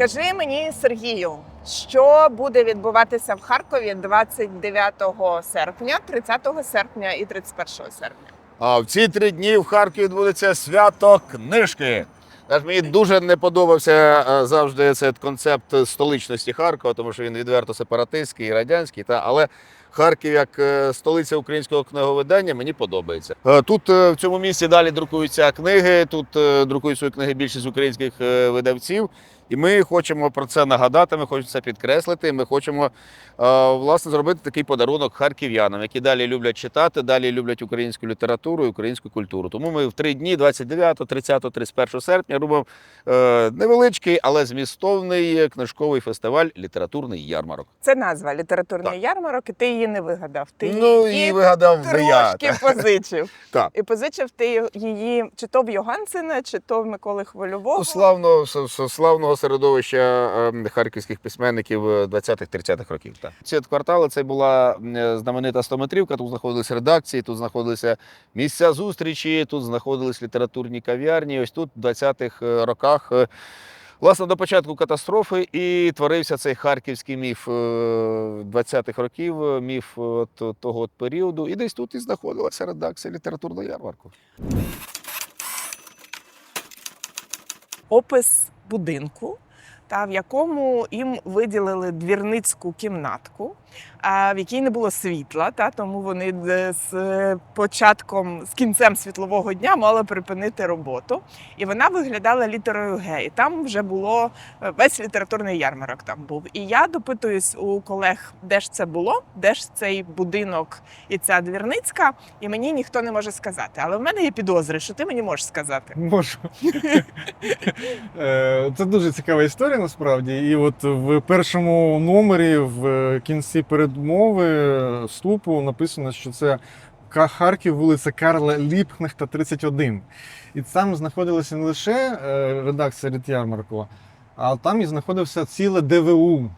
Скажи мені, Сергію, що буде відбуватися в Харкові 29 серпня, 30 серпня і 31 серпня? А в ці три дні в Харкові відбудеться свято книжки. Знаєш, мені дуже не подобався е, завжди цей концепт столичності Харкова, тому що він відверто сепаратистський і радянський. Та але Харків як е, столиця українського книговидання мені подобається. Е, Тут е, в цьому місці далі друкуються книги. Тут друкують свої книги більшість українських видавців. І ми хочемо про це нагадати. Ми хочемо це підкреслити. Ми хочемо власне зробити такий подарунок харків'янам, які далі люблять читати, далі люблять українську літературу і українську культуру. Тому ми в три дні, 29, 30, 31 серпня, робимо невеличкий, але змістовний книжковий фестиваль Літературний ярмарок. Це назва літературний Так. ярмарок, і ти її не вигадав. Ти ну її і вигадав не я. трошки позичив. Так. І позичив ти її чи то в Йогансена, чи то в Миколи Хвильового. У славного, с- с- славного середовища е, харківських письменників е, 20-30-х років. Так. Ці квартали це була е, знаменита стометрівка. Тут знаходились редакції, тут знаходилися місця зустрічі, тут знаходились літературні кав'ярні. Ось тут в 20-х е, роках. Е, Власне, до початку катастрофи і творився цей харківський міф е, 20-х років, е, міф е, того от періоду. І десь тут і знаходилася редакція літературного ярмарку. опис будинку, та в якому їм виділили двірницьку кімнатку, в якій не було світла, та тому вони е, з е, початком, з кінцем світлового дня мали припинити роботу. І вона виглядала літерою Г. І там вже було е, весь літературний ярмарок. Там був. І я допитуюсь у колег, де ж це було, де ж цей будинок і ця двірницька, і мені ніхто не може сказати. Але в мене є підозри, що ти мені можеш сказати. Можу. Це дуже цікава історія насправді. І от в першому номері, в кінці передмови вступу написано, що це Харків, вулиця Карла Ліпкнехта, 31. І там знаходилася не лише е, редакція Рітярмарку, а там і знаходився ціле ДВУ.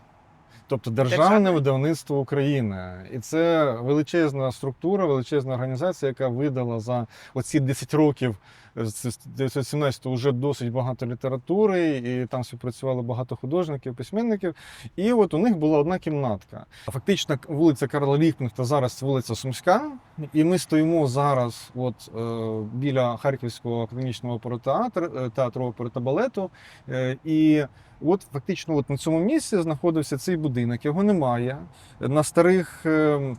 Тобто Державне видавництво України. І це величезна структура, величезна організація, яка видала за оці 10 років 1917 вже досить багато літератури, і там співпрацювало багато художників, письменників. І от у них була одна кімнатка. Фактично, вулиця Карла Ліпкнехта зараз вулиця Сумська. І ми стоїмо зараз от, е, біля Харківського академічного театру, е, театру опери та балету. Е, і от фактично от на цьому місці знаходився цей будинок. Його немає. На старих. е,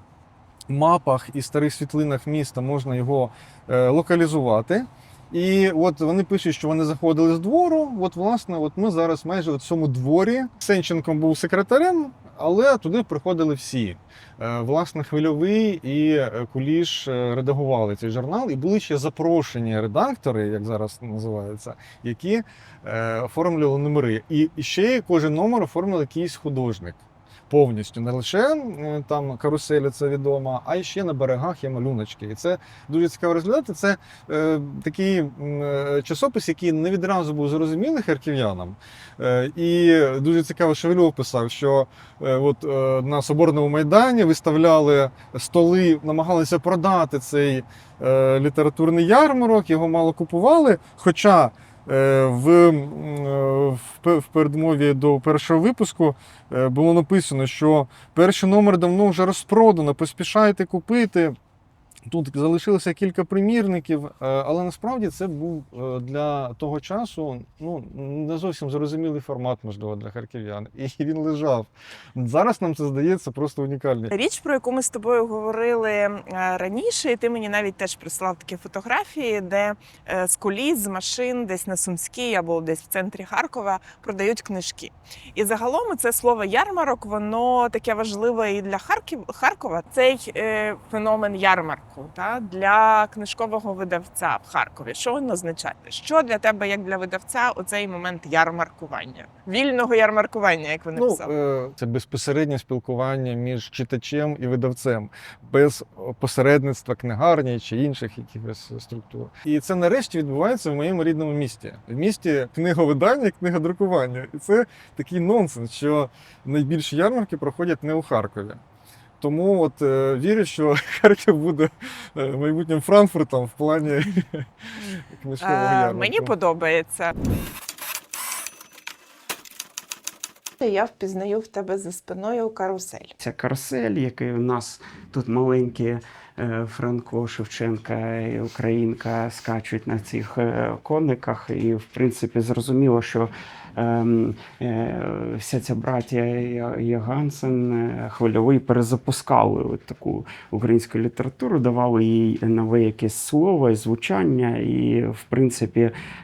Мапах і старих світлинах міста можна його е, локалізувати. І от вони пишуть, що вони заходили з двору. От, власне, от ми зараз майже в цьому дворі. Сенченко був секретарем, але туди приходили всі. Е, Власне, хвильовий і е, Куліш е, редагували цей журнал, і були ще запрошені редактори, як зараз називається, які оформлювали номери. І ще кожен номер оформив якийсь художник. Повністю не лише там каруселі, це відомо, а й ще на берегах є малюночки. І це дуже цікаво розглядати. Це е, такий е, часопис, який не відразу був зрозумілий харків'янам. Е, і дуже цікаво, що Вільов писав, що е, от, е, на Соборному майдані виставляли столи, намагалися продати цей е, літературний ярмарок, його мало купували. Хоча в, е, в, в передмові до першого випуску е, було написано, що перший номер давно вже розпродано, поспішайте купити. Тут залишилося кілька примірників, е, але насправді це був е, для того часу ну, не зовсім зрозумілий формат, можливо, для харків'ян. І він лежав. Зараз нам це здається просто унікальним. Річ, про яку ми з тобою говорили е, раніше, і ти мені навіть теж прислав такі фотографії, де з коліс, з машин, десь на Сумській або десь в центрі Харкова продають книжки. І загалом це слово ярмарок, воно таке важливе і для Харків, Харкова. Цей феномен ярмарку та, для книжкового видавця в Харкові. Що він означає? Що для тебе, як для видавця, оцей момент ярмаркування, вільного ярмаркування, як вони Ну, писали? е, це безпосереднє спілкування між читачем і видавцем, без посередництва книгарні чи інших якихось структур. І це нарешті відбувається в моєму рідному місті. В місті книговидання, книгодрукування. І це такий нонсенс, що найбільші ярмарки проходять не у Харкові. Тому от е, вірю, що Харків буде е, майбутнім Франкфуртом в плані книжкового Е, ярмарку. Мені подобається. Я впізнаю в тебе за спиною карусель. Ця карусель, який у нас тут маленькі е, Франко, Шевченка і Українка скачуть на цих е, кониках. І, в принципі, зрозуміло, що вся ця браття Я- Ягансен, е, хвильовий перезапускали таку українську літературу, давали їй нове якесь слово і звучання. І, в принципі,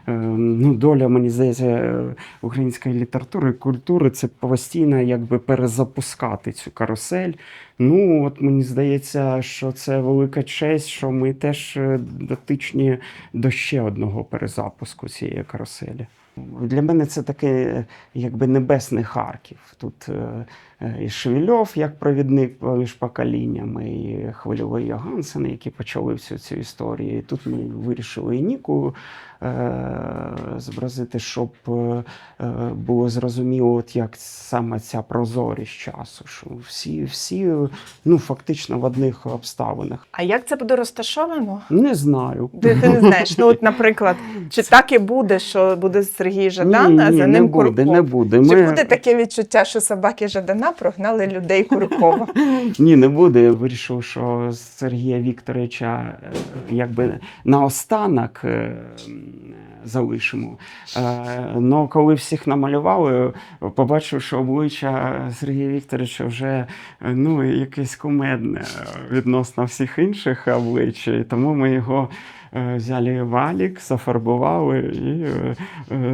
е, ну, доля, мені здається, е, української літератури і культури це постійно якби перезапускати цю карусель. Ну, от мені здається, що це велика честь, що ми теж е, дотичні до ще одного перезапуску цієї каруселі. Для мене це таке, е, якби небесний Харків. Тут е, і Шевельов як провідник між поколіннями, і Хвильовий Йогансен, які почали всю цю історію. І тут ми вирішили і Ніку е, зобразити, щоб е, е, було зрозуміло, от як саме ця прозорість часу, що всі, всі ну, фактично в одних обставинах. А як це буде розташовано? Не знаю. Ти, ти не знаєш. Ну, от, наприклад, чи так і буде, що буде Сергій Жадан, а ні, за не буде, Курков? не буде. Чи Ми... буде таке відчуття, що собаки Жадана прогнали людей Куркова? Ні, не буде. Я вирішив, що Сергія Вікторовича е, якби наостанок е, залишимо. Е, Ну, коли всіх намалювали, побачив, що обличчя Сергія Вікторовича вже е, ну, якесь кумедне відносно всіх інших облич. І Тому ми його. е, Взяли валік, зафарбували і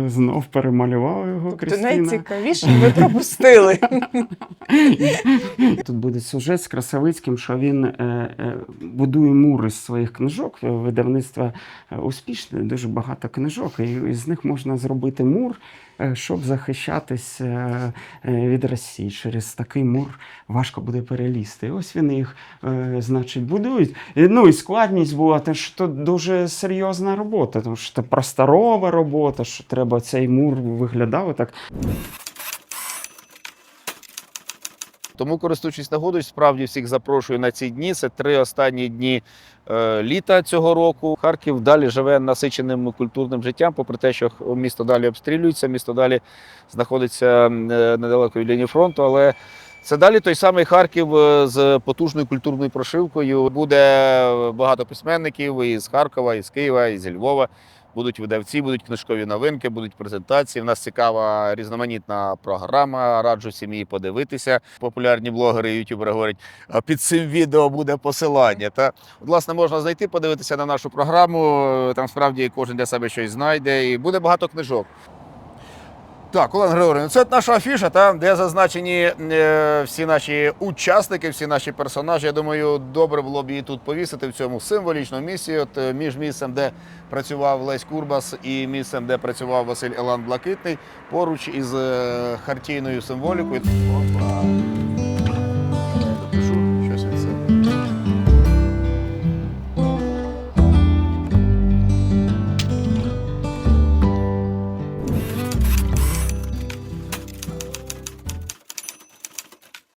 знов перемалювали його Тобто Крістіна. найцікавіше ви пропустили. Тут буде сюжет з Красавицьким, що він будує мури з своїх книжок. Видавництво успішне, дуже багато книжок, і з них можна зробити мур, е, щоб захищатись е, е, від Росії. Через такий мур важко буде перелізти. Ось вони їх, значить, будують. Ну і складність була, те, що дуже серйозна робота, тому що це просторова робота, що треба цей мур виглядав так Тому, користуючись нагодою, справді всіх запрошую на ці дні. Це три останні дні е, літа цього року. Харків далі живе насиченим культурним життям, попри те, що місто далі обстрілюється, місто далі знаходиться е, недалеко від лінії фронту, але це далі той самий Харків е, з потужною культурною прошивкою. Буде багато письменників із Харкова, із Києва, із Львова. Будуть видавці, будуть книжкові новинки, будуть презентації. У нас цікава різноманітна програма. Раджу сім'ї подивитися. Популярні блогери і ютубери говорять, «А під цим відео буде посилання. Та власне можна знайти, подивитися на нашу програму. Там справді кожен для себе щось знайде, і буде багато книжок. Так, Олена Григорівна, це наша афіша, та, де зазначені е, всі наші учасники, всі наші персонажі. Я думаю, добре було б її тут повісити в цьому символічному місці. От е, між місцем, де працював Лесь Курбас, і місцем, де працював Василь Елан Блакитний, поруч із е, хартійною символікою. Опа.